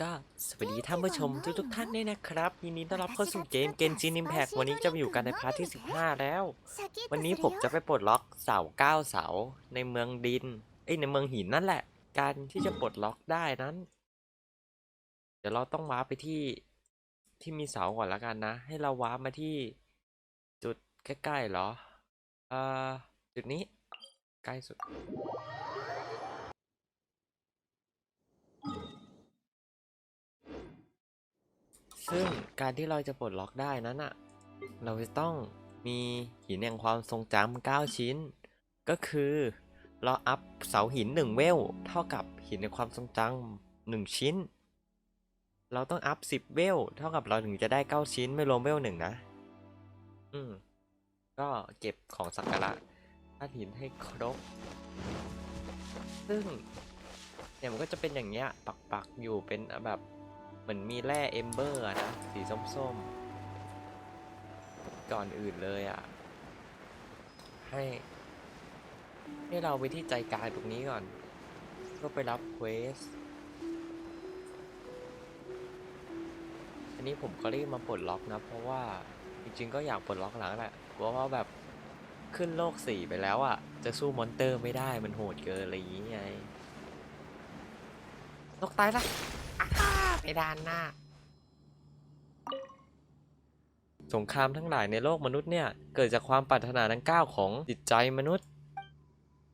ก็สวัสดีท่านผู้ชมทุกทุกท่านด้วยนะครับยินดีต้อนรับเข้าสู่เกมเกนจินอิมแพกวันนี้จะมาอยู่กันในพาร์ทที่ 15 แล้ว วันนี้ผมจะไปปลดล็อกเสาเก้าเสาในเมืองดินเอ้ยในเมืองหินนั่นแหละ การที่จะปลดล็อกได้นั้น เดี๋ยวเราต้องว้าไปที่ที่มีเสาก่อนแล้วกันนะ ให้เราว้ามาที่จุดใกล้ๆเหรอเอ่อจุดนี้ใกล้สุด ซึ่งการที่เราจะปลดล็อกได้นั้นอะเราจะต้องมีหินแห่งความทรงจำ9 ชิ้น ก็คือเราอัพเสาหิน 1 เวล เท่ากับหินแห่งความทรงจำ1ชิ้น เราต้องอัพ 10 เวล เท่ากับเราถึงจะได้ 9 ชิ้นไม่รวมเวลหนึ่งนะ อืม ก็เก็บของสักการะธาตุหินให้ครบ ซึ่งเนี่ยมันก็จะเป็นอย่างเงี้ยปักๆอยู่เป็นแบบ เหมือนมีแร่เอมเบอร์นะ สีส้มๆ ก่อนอื่นเลยอะ่ะ ให้ ให้เราไปที่ใจกลางตรงนี้ก่อน ก็ไปรับเควส อันนี้ผมก็รีบมาปลดล็อกนะ เพราะว่าจริงๆก็อยากปลดล็อกหลังแหละเพราะว่าแบบขึ้นโลกสี่ไปแล้วอะ่ะ จะสู้มอนเตอร์ไม่ได้มันโหดเกินอะไรอย่างงี้ไงนกตายละ ไปด้านหน้า สงครามทั้งหลายในโลกมนุษย์เนี่ย เกิดจากความปรารถนาทั้งเก้าของจิตใจมนุษย์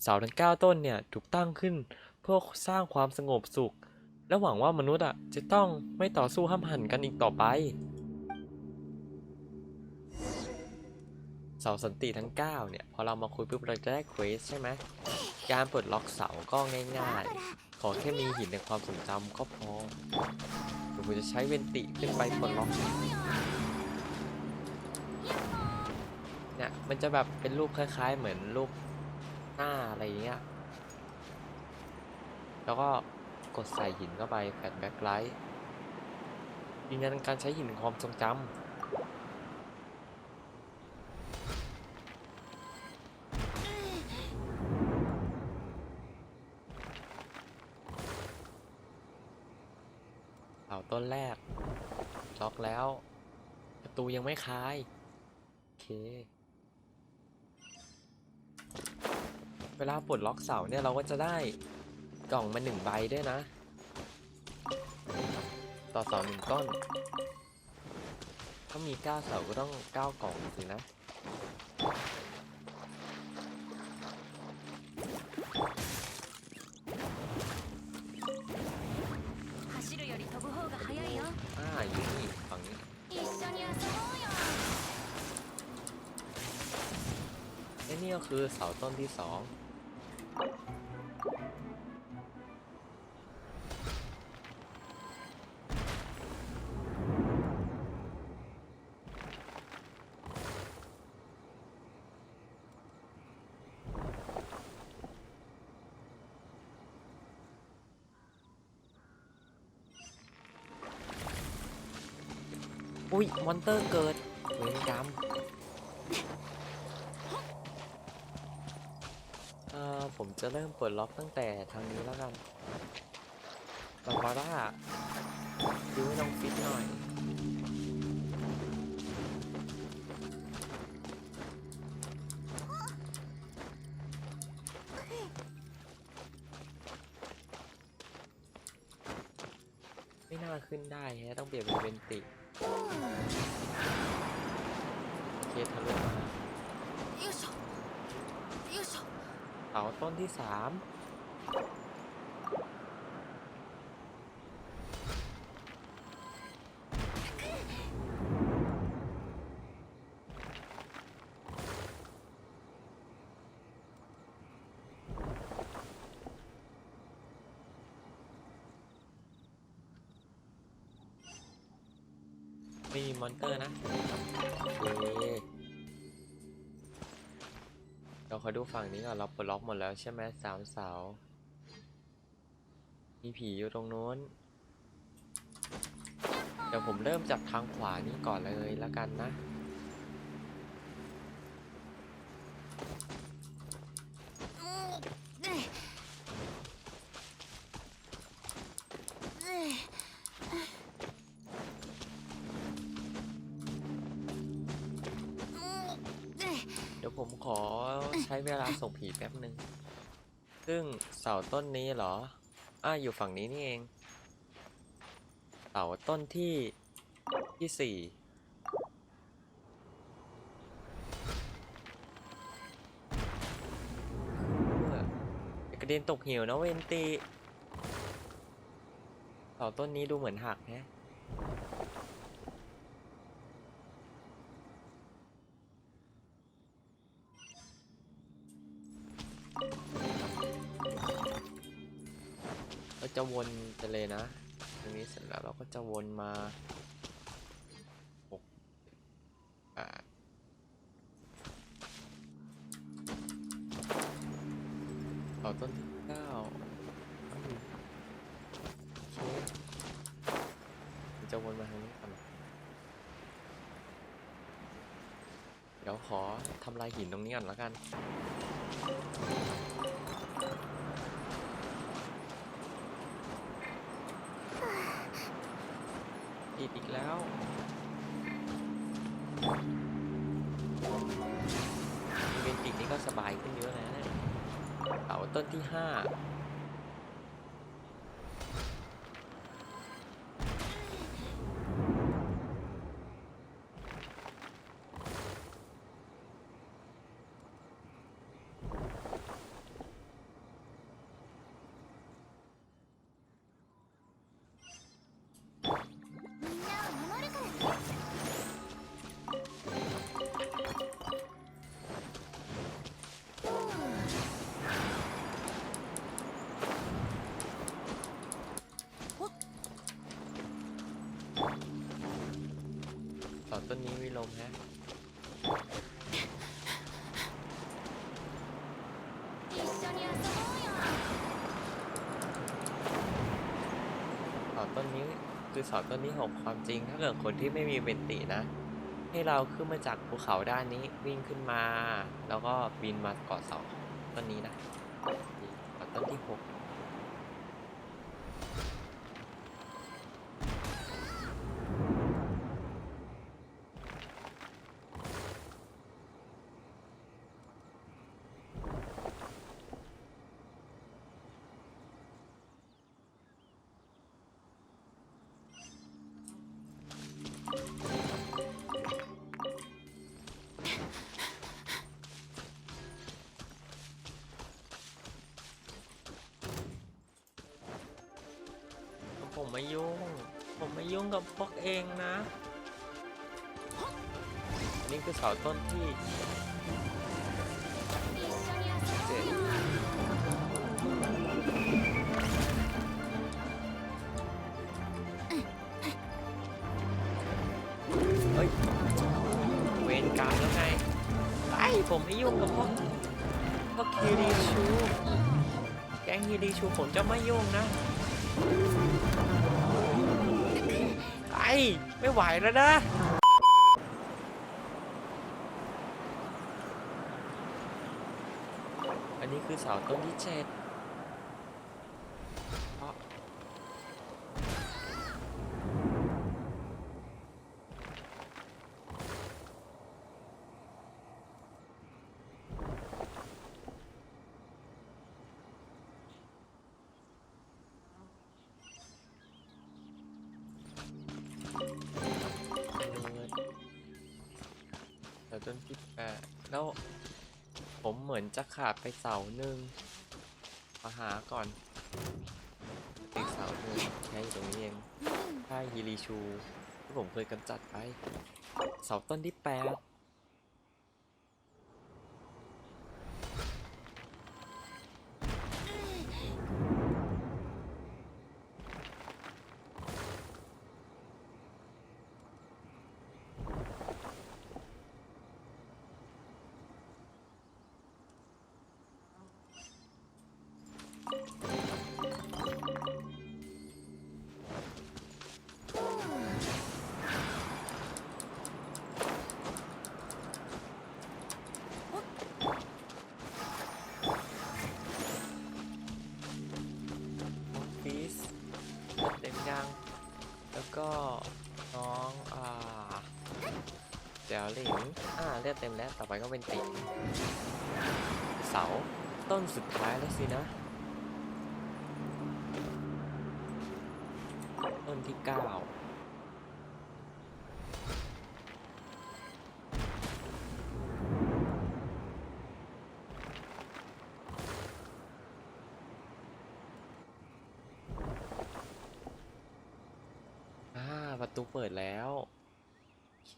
เสาทั้งเก้าต้นเนี่ยถูกตั้งขึ้น เพื่อสร้างความสงบสุข และหวังว่ามนุษย์อะจะต้องไม่ต่อสู้ห้ามหันกันอีกต่อไป เสาสันติทั้ง 9 เนี่ย พอเรามาคุยปุ๊บเราจะได้เควสใช่ไหมการปลดล็อกเสาก็ง่าย ๆ ขอแค่มีหินในความทรงจำก็พอเดี๋ยวผมจะใช้เวนติขึ้นไปปลดล็อกเนี่ยมันจะแบบเป็นรูปคล้ายๆ เหมือนรูปหน้าอะไรอย่างเงี้ย แล้วก็กดใส่หินเข้าไปแฟลชแบ็คไลท์ยืนยันการใช้หินความทรงจำ ต้นแรกล็อกแล้ว ประตูยังไม่คลาย โอเค เวลาปลดล็อกเสาเนี่ยเราก็จะได้กล่องมาหนึ่งใบด้วยนะ ต่อเสาหนึ่งต้น ถ้ามีเก้าเสาก็ต้องเก้ากล่องสินะ คือเสาต้นที่สองอุ้ย มอนเตอร์เกิดเวรกรรม เอ่อ ผมจะเริ่มเปิดล็อกตั้งแต่ทางนี้แล้วกันบาบาร่าดูให้น้องฟิตหน่อยไม่น่าขึ้นได้ฮะต้องเปลี่ยนเป็นเวนติโอเคทะลุมา เสาต้นที่สามมีมอนเตอร์นะโอเค ขอดูฝั่งนี้ก่อนเราปลดล็อกหมดแล้วใช่ไหมสามเสา มีผีอยู่ตรงนู้น เดี๋ยวผมเริ่มจากทางขวานี้ก่อนเลยแล้วกันนะ ช้เวลาส่งผีแป๊บหนึ่งซึ่งเสาต้นนี้เหรอ อ่าอยู่ฝั่งนี้นี่เอง เสาต้นที่ที่สี่กระเด็นตกเหวนะเวนตีเสาต้นนี้ดูเหมือนหักแฮะ จะวนไปเลยนะ ตรงนี้เสร็จแล้วเราก็จะวนมา ที่ 5 อต้นนี้คือเสาต้นนี้ของความจริง ถ้าเกิดคนที่ไม่มีเวนตินะ ให้เราขึ้นมาจากภูเขาด้านนี้วิ่งขึ้นมา แล้วก็บินมาเกาะเสาต้นนี้นะเกาะต้นที่หก ไม่ยุ่ง ผมไม่ยุ่งกับพวกเองนะ นี่คือเสาต้นที่เฮ้ย เวนกรรแล้วไงไอผมไม่ยุ่งกับพวกพวกคิรีชู แกงคิรีชูผมจะไม่ยุ่งนะ ไม่ไหวแล้วนะ อันนี้คือเสาต้นที่เจ็ด เสาต้นที่แปดแล้ว ผมเหมือนจะขาดไปเสาหนึ่งมาหาก่อนอีกเสาหนึ่งแค่อยู่ตรงนี้เองใช่ฮิริชูที่ผมเคยกำจัดไป เสาต้นที่แปด เต็มแล้วต่อไปก็เป็นติเสาต้นสุดท้ายแล้วสินะ ต้นที่เก้าอ่าประตูเปิดแล้ว โอเค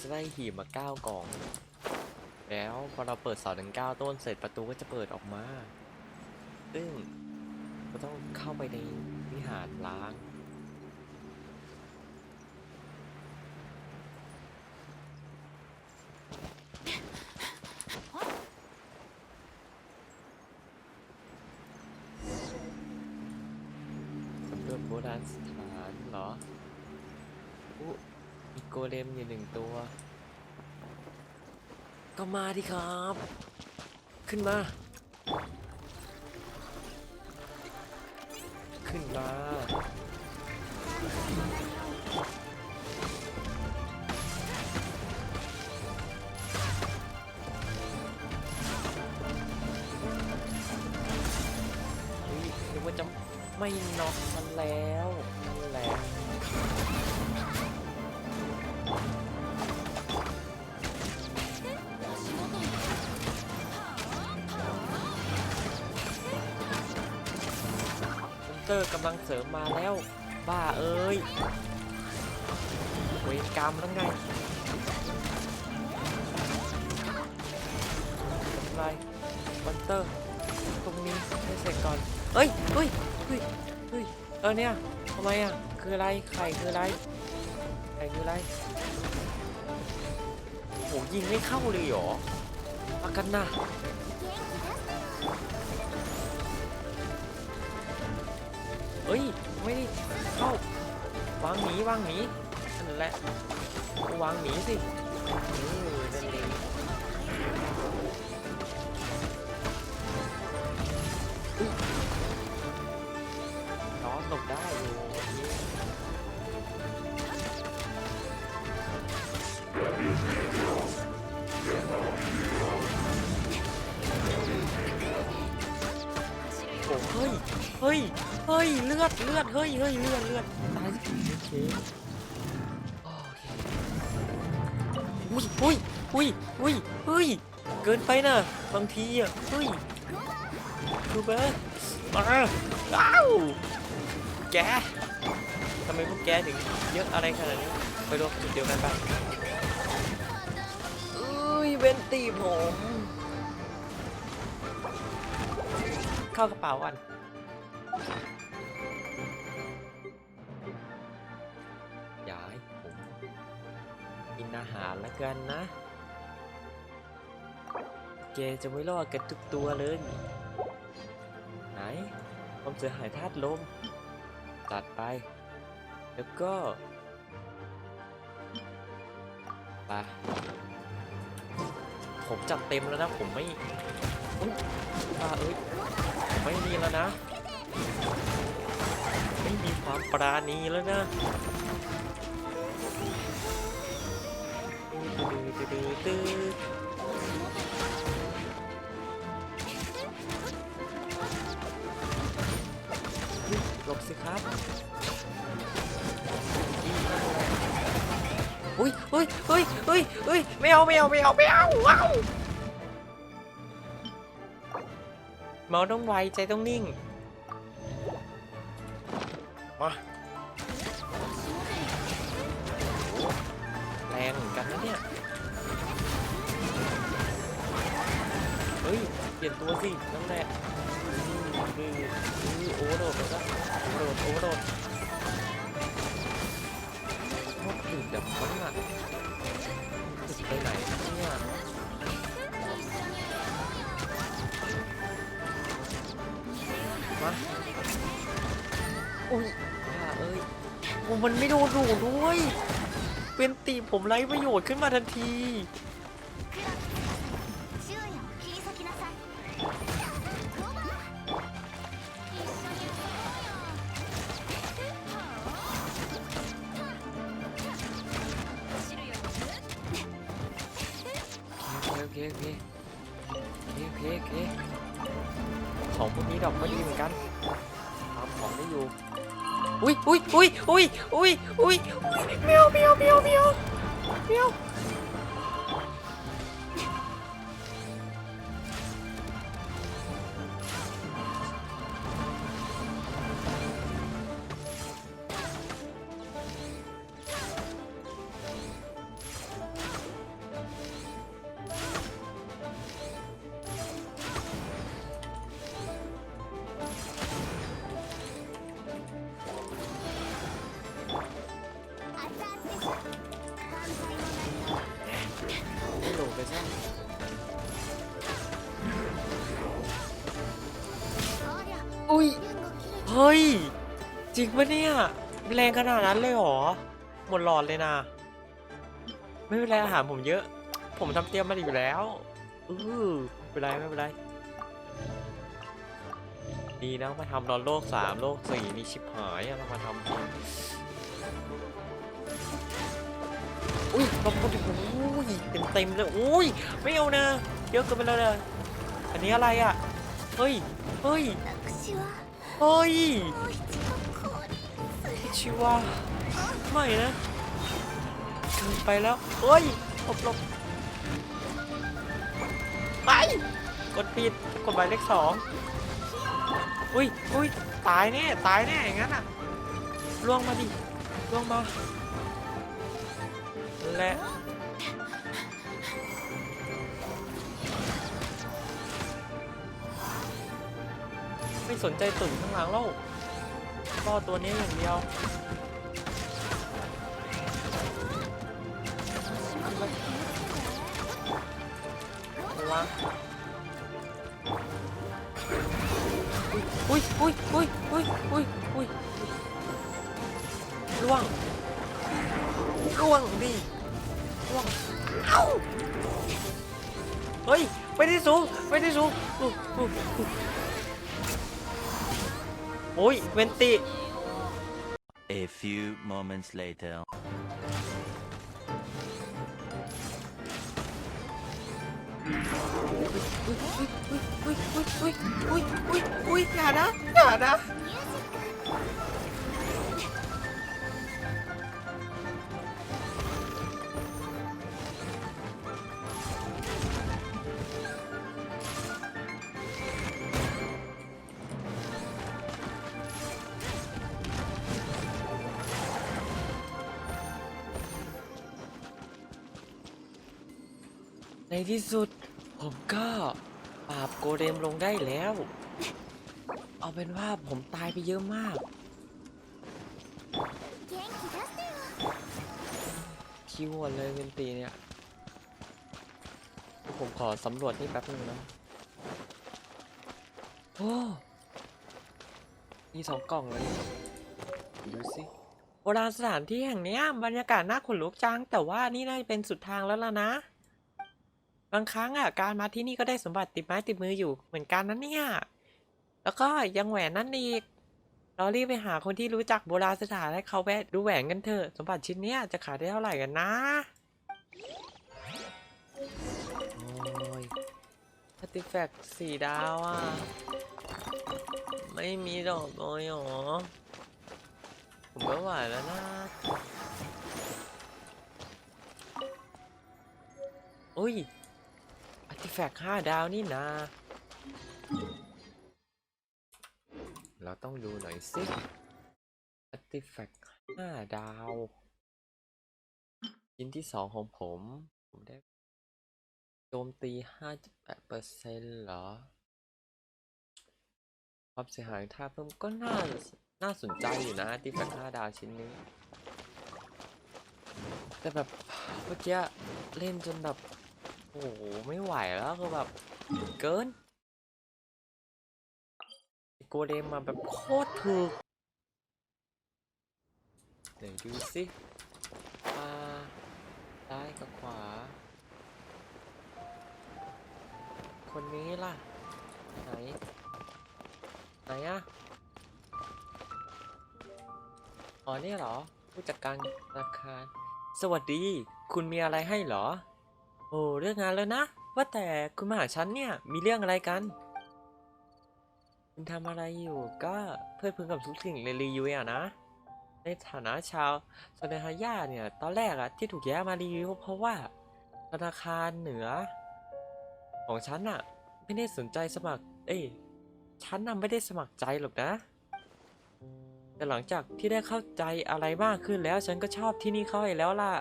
จะได้หีบมาเก้ากล่อง แล้วพอเราเปิดเสาถึงเก้าต้นเสร็จประตูก็จะเปิดออกมา ซึ่งเราต้องเข้าไปในวิหารล้าง สำรวจโบราณสถานเหรออุ๊มีโก เลมอยู่หนึ่งตัว ก็มาดิครับ ขึ้นมา ขึ้นมาเฮ้ยนึกว่าจะไม่น็อกมันแล้วนั่นแหละ อนเตอร์กำลังเสริมมาแล้ว บ้าเอ้ยเวรกรรมแล้วไงไรมอนเตอร์ ตรงนี้ให้เสร็จก่อน เฮ้ยเฮ้ยเฮ้ยเฮ้ยเออเนี่ยทำไมอะ คืออะไร ไข่คืออะไร ไข่คืออะไรโหยิงไม่เข้าเลยเหรอมากันนะ เอ้ย ไม่ได้เข้าวางหนีวางหนีนั่นแหละวางหนีสิ ฮ้ยเฮ้ยเลือดเลือดเฮ้ยเฮ้ยเลือดเลือดตายสิโอเคโอเคอุ้ยอุ้ยอุ้ยอุ้ยเฮ้ยเกินไปนะบางทีอะเฮ้ยดูไปมาอ้าวแกทำไมพวกแกถึงเยอะอะไรขนาดนี้ไปรวมจุดเดียวกันไปเอ้ยเวนตีผมเข้ากระเป๋ากัน อาหารล้วกันนะ แกจะไม่รอดกันทุกตัวเลย ไหนผมเสือหายธาตุลมจัดไป แล้วก็ไปผมจัดเต็มแล้วนะ ผมไม่อุ๊ยบ้าเอ้ยไม่มีแล้วนะ ไม่มีความปราณีแล้วนะ หลบสิครับ อุ้ยอุ้ยอุ้ยอุ้ยอุ้ยไม่เอาไม่เอาไม่เอาไม่เอาว้าวเมาส์ต้องไวใจต้องนิ่ง ลี่ยนตัวสินั่นแหละคือคือโอเวอร์โดดแล้วก็โอเวอร์โดดโอเวอร์โดดชอบตื่นแบบนั้นอะตึกไปไหนเนี่ยมาโอ้ยอ่าเอ้ยโอ้มันไม่โดนดูดด้วย เป็นตีผมไร้ประโยชน์ขึ้นมาทันที เคโอเคโอเคของพวกนี้ดอกก็ดีเหมือนกันทำของได้อยู่อุ้ยอุ้ยอุ้ยอุ้ยอุ้ยอุ้ยเมียวเมียวเมียวเมียวเมียว อุ้ย เฮ้ย จริงปะเนี่ย แรงขนาดนั้นเลยหรอ หมดหลอดเลยนะ ไม่เป็นไรอาหารผมเยอะ ผมทำเตรียมมาอยู่แล้วอือไม่เป็นไรไม่เป็นไร ดีนะมาทำตอนโลกสามโลกสี่นี่ชิบหายเรามาทำอุ้ยลมก็ถึงอุ้ยเต็มเต็มเลยอุ้ยไม่เอานะเยอะเกินไปแล้วเลยอันนี้อะไรอะ เฮ้ย เฮ้ย เฮ้ยชิวาไม่นะไปแล้ว เฮ้ยหลบหลบไป กดปิด กดใบเลขสองอุ้ยอุ้ยตายแน่ ตายแน่ อย่างนั้นอะล่วงมาดิล่วงมาและ ไม่สนใจตุ่นข้างหลังแล้วก็ตัวนี้อย่างเดียววังอุ้ยอุ้ยอุ้ยอุ้ยอุ้ยอุ้ยล่วงล่วงดิล่วงเอ้าเฮ้ยไปที่สูงไปที่สูง อุ้ยเวนติ A few moments later อุ้ยอุ้ยอุ้ยอุ้ยอุ้ยอุ้ยอุ้ยอย่านะอย่านะ ที่สุด ผมก็ปราบโกเลมลงได้แล้ว เอาเป็นว่าผมตายไปเยอะมาก ที่วนเลยเวนตีเนี่ย ผมขอสำรวจนี่แป๊บหนึ่งนะโอ้มีสองกล่องเลยดูสิโบราณสถานที่แห่งนี้บรรยากาศน่าขนลุกจัง แต่ว่านี่น่าจะเป็นสุดทางแล้วล่ะนะ บางครั้งอะการมาที่นี่ก็ได้สมบัติติดไม้ติดมืออยู่เหมือนกันนะเนี่ยแล้วก็ยังแหวนนั่นอีกเรารีบไปหาคนที่รู้จักโบราณสถานให้เขาแวะดูแหวนกันเถอะสมบัติชิ้นเนี้ยจะขายได้เท่าไหร่กันนะโอ้ยอาร์ติแฟกต์สี่ดาวอะไม่มีดอกเลยหรอผมไม่ไหวแล้วนะอุ้ย ติแฟกต์ห้าดาวนี่นะเราต้องดูหน่อยสิอาร์ติแฟกต์ห้าดาว ชิ้นที่สองของผม ผมได้โจมตี 5.8เปอร์เซ็นต์เหรอ ความเสียหายท่าเพิ่มก็น่า น่าสนใจอยู่นะที่แฟก5ดาวชิ้นนี้ แต่แบบเมื่อกี้เล่นจนแบบ โอ้โห ไม่ไหวแล้วคือแบบเกินโกเลมมาแบบโคตรถูกไหนดูสิอ่าซ้ายกับขวา คนนี้ล่ะ ไหน ไหนอะอ๋อนี่เหรอ ผู้จัดการธนาคาร สวัสดี คุณมีอะไรให้เหรอ โอ้เรื่องงานแล้วนะ ว่าแต่คุณมาหาฉันเนี่ย มีเรื่องอะไรกัน คุณทำอะไรอยู่ก็เพื่อพึงกับทุกสิ่งในรีวิวอะนะ ในฐานะชาวโซเนฮายาเนี่ย ตอนแรกอะที่ถูกแย้มารีวิวเพราะว่าธนาคารเหนือ ของฉันอะไม่ได้สนใจสมัคร เอ้ยฉันน่ะไม่ได้สมัครใจหรอกนะ แต่หลังจากที่ได้เข้าใจอะไรมากขึ้นแล้ว ฉันก็ชอบที่นี่เข้าไปแล้วล่ะ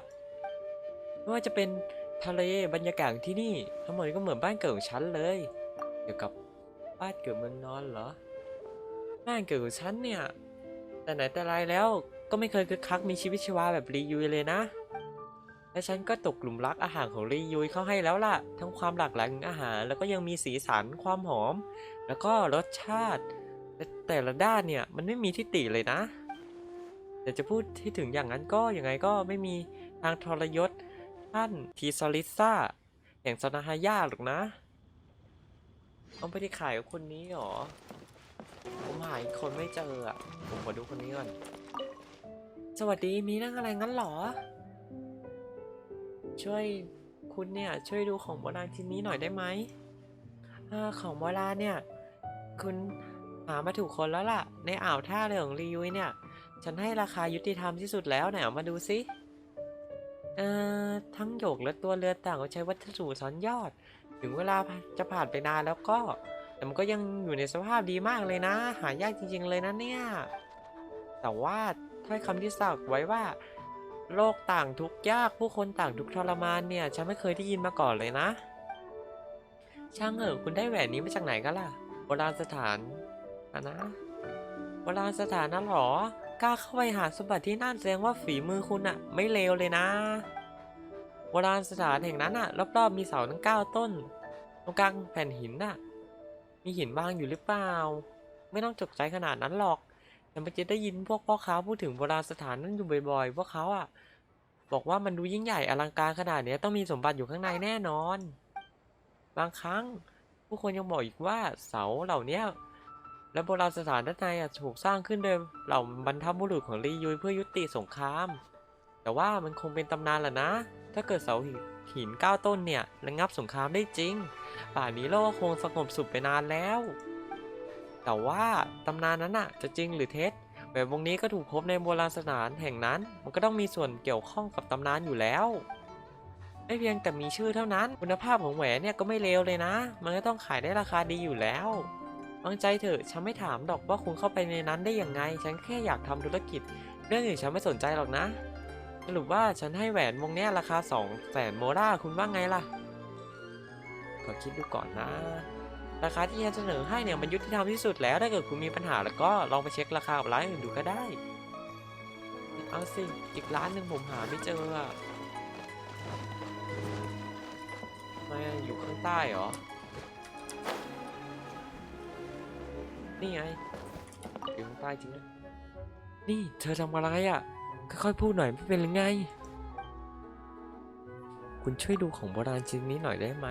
ไม่ว่าจะเป็น ทะเลบรรยากาศที่นี่ ทั้งหมดก็เหมือนบ้านเกิดของฉันเลย เกี่ยวกับบ้านเกิดเมืองนอนเหรอ บ้านเกิดของฉันเนี่ย แต่ไหนแต่ไรแล้วก็ไม่เคยคึกคักมีชีวิตชีวาแบบรียุยเลยนะ และฉันก็ตกหลุมรักอาหารของรียุยเข้าให้แล้วล่ะ ทั้งความหลากหลายของอาหาร แล้วก็ยังมีสีสันความหอม แล้วก็รสชาติแต่แต่ละด้านเนี่ยมันไม่มีที่ติเลยนะแต่จะพูดที่ถึงอย่างนั้นก็ยังไงก็ไม่มีทางทรยศ ท่านทีซอลิซ่าแห่งซานาฮายาหรอกนะ เอาไปที่ขายกับคนนี้เหรอ ผมหาอีกคนไม่เจออะ ผมขอดูคนนี้ก่อน สวัสดีมีเรื่องอะไรงั้นหรอ ช่วยคุณเนี่ย ช่วยดูของโบราณชิ้นนี้หน่อยได้ไหมออของโบราณเนี่ย คุณหามาถูกคนแล้วล่ะ ในอ่าวท่าเรือของรียุยเนี่ย ฉันให้ราคายุติธรรมที่สุดแล้วไหนเอามาดูสิ เอ่อทั้งหยกและตัวเรือต่างก็ใช้วัสดุซ้อนยอด ถึงเวลาจะผ่านไปนานแล้วก็ แต่มันก็ยังอยู่ในสภาพดีมากเลยนะ หายากจริง ๆ เลยนะเนี่ย แต่ว่าถ้อยคำที่สักไว้ว่า โลกต่างทุกยากผู้คนต่างทุกทรมานเนี่ยฉันไม่เคยได้ยินมาก่อนเลยนะ ช่างเถอะคุณได้แหวนนี้มาจากไหนกันล่ะโบราณสถานอะนะโบราณสถานนั่นหรอ กล้าเข้าไปหาสมบัติที่นั่นแสดงว่าฝีมือคุณอะไม่เลวเลยนะโบราณสถานแห่งนั้นอะรอบๆมีเสาทั้งเก้าต้น ตรงกลางแผ่นหินน่ะมีหินบางอยู่หรือเปล่า ไม่ต้องตกใจขนาดนั้นหรอกแต่เมื่อกี้ได้ยินพวกพ่อค้าพูดถึงโบราณสถานนั้นอยู่บ่อยๆพวกเขาอะบอกว่ามันดูยิ่งใหญ่อลังการขนาดนี้ต้องมีสมบัติอยู่ข้างในแน่นอน บางครั้ง ผู้คนยังบอกอีกว่าเสาเหล่านี้ และโบราณสถานด้านในอะถูกสร้างขึ้นโดยเหล่าบรรพบุรุษของลียุยเพื่อยุติสงคราม แต่ว่ามันคงเป็นตำนานแหละนะ ถ้าเกิดเสาหินหินเก้าต้นเนี่ยระงับสงครามได้จริง ป่านนี้โลกคงสงบสุขไปนานแล้ว แต่ว่าตำนานนั้นอะจะจริงหรือเท็จแหวนวงนี้ก็ถูกพบในโบราณสถานแห่งนั้น มันก็ต้องมีส่วนเกี่ยวข้องกับตำนานอยู่แล้วไม่เพียงแต่มีชื่อเท่านั้น คุณภาพของแหวนเนี่ยก็ไม่เลวเลยนะ มันก็ต้องขายได้ราคาดีอยู่แล้ว วางใจเถอะ ฉันไม่ถามหรอกว่าคุณเข้าไปในนั้นได้ยังไง ฉันแค่อยากทำธุรกิจ เรื่องอื่นฉันไม่สนใจหรอกนะ สรุปว่าฉันให้แหวนวงนี้ราคา2 0 0แสนโมราคุณว่าไงล่ะขอคิดดูก่อนนะ ราคาที่ฉันเสนอให้เนี่ยมันยุติธรรมที่สุดแล้ว ถ้าเกิดคุณมีปัญหาแล้วก็ลองไปเช็คราคากับร้านอื่นดูก็ได้ เอาสิ อีกร้านหนึ่งผมหาไม่เจออะไมอะอยู่ข้างใต้เหรอ นี่ไงอยู่ข้างใต้จริงนะนี่เธอทำอะไรอะ่ะ ค่อยๆพูดหน่อยไม่เป็นหรือไง คุณช่วยดูของโบราณชิ้นนี้หน่อยได้ไหม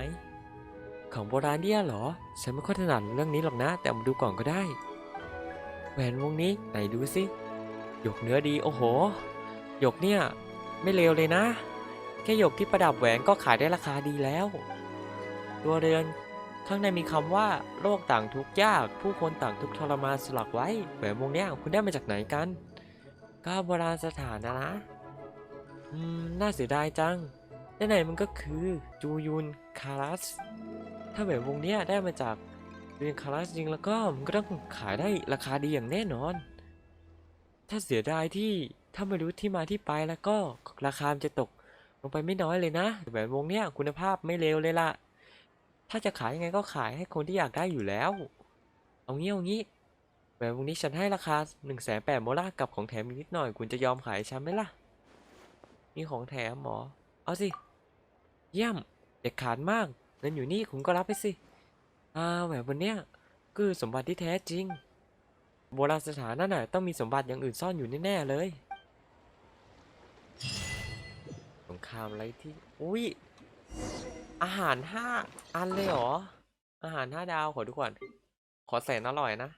ของโบราณเนี่ยเหรอ ฉันไม่ค่อยถนัดเรื่องนี้หรอกนะ แต่มาดูก่อนก็ได้ แหวนวงนี้ไหนดูสิ หยกเนื้อดีโอ้โห หยกเนี่ย ไม่เลวเลยนะ แค่หยกที่ประดับแหวนก็ขายได้ราคาดีแล้ว ตัวเรือน ข้างในมีคำว่าโลกต่างทุกยาก ผู้คนต่างทุกทรมานสลักไว้แหวนวงเนี้ยคุณได้มาจากไหนกัน ก็โบราณสถานนะนะอืมน่าเสียดายจังไหนๆมันก็คือจูยุนคารัส ถ้าแหวนวงเนี้ยได้มาจากจูยุนคารัสจริงแล้วก็มันก็ต้องขายได้ราคาดีอย่างแน่นอน ถ้าเสียดายที่ถ้าไม่รู้ที่มาที่ไปแล้วก็ราคามันจะตกลงไปไม่น้อยเลยนะแหวนวงเนี้ยคุณภาพไม่เลวเลยล่ะ ถ้าจะขายยังไงก็ขายให้คนที่อยากได้อยู่แล้ว เอางี้เอางี้แหวนวงนี้ฉันให้ราคา1นึ่งแสนแปดโมล่ากับของแถมอีกนิดหน่อย คุณจะยอมขายฉันไหมล่ะ มีของแถมหมอ เอาสิ เยี่ยม เด็ดขาดมาก เงินอยู่นี่คุณก็รับไปสิ อ่าแหวนบนเนี้ยคือสมบัติที่แท้จริง โบราณสถานนั่นน่ะต้องมีสมบัติอย่างอื่นซ่อนอยู่แน่ๆเลย สงครามอะไรที่ อุ้ย อาหารห้าอันเลยเหรอ อาหารห้าดาวขอทุกคนขอแสนอร่อยนะ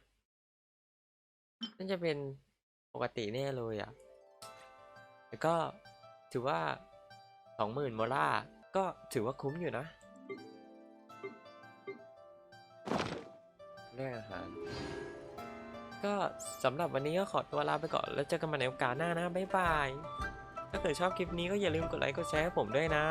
น่าจะเป็นปกติแน่เลยอะ่ะแต่ก็ถือว่าสองหมื่นโมล่าก็ถือว่าคุ้มอยู่นะเรื่องอาหาร ก็สำหรับวันนี้ก็ขอตัวลาไปก่อน แล้วเจอกันใหม่ในโอกาสหน้านะ บ๊ายบาย ถ้าเกิดชอบคลิปนี้ก็อย่าลืมกดไลค์กดแชร์ให้ผมด้วยนะ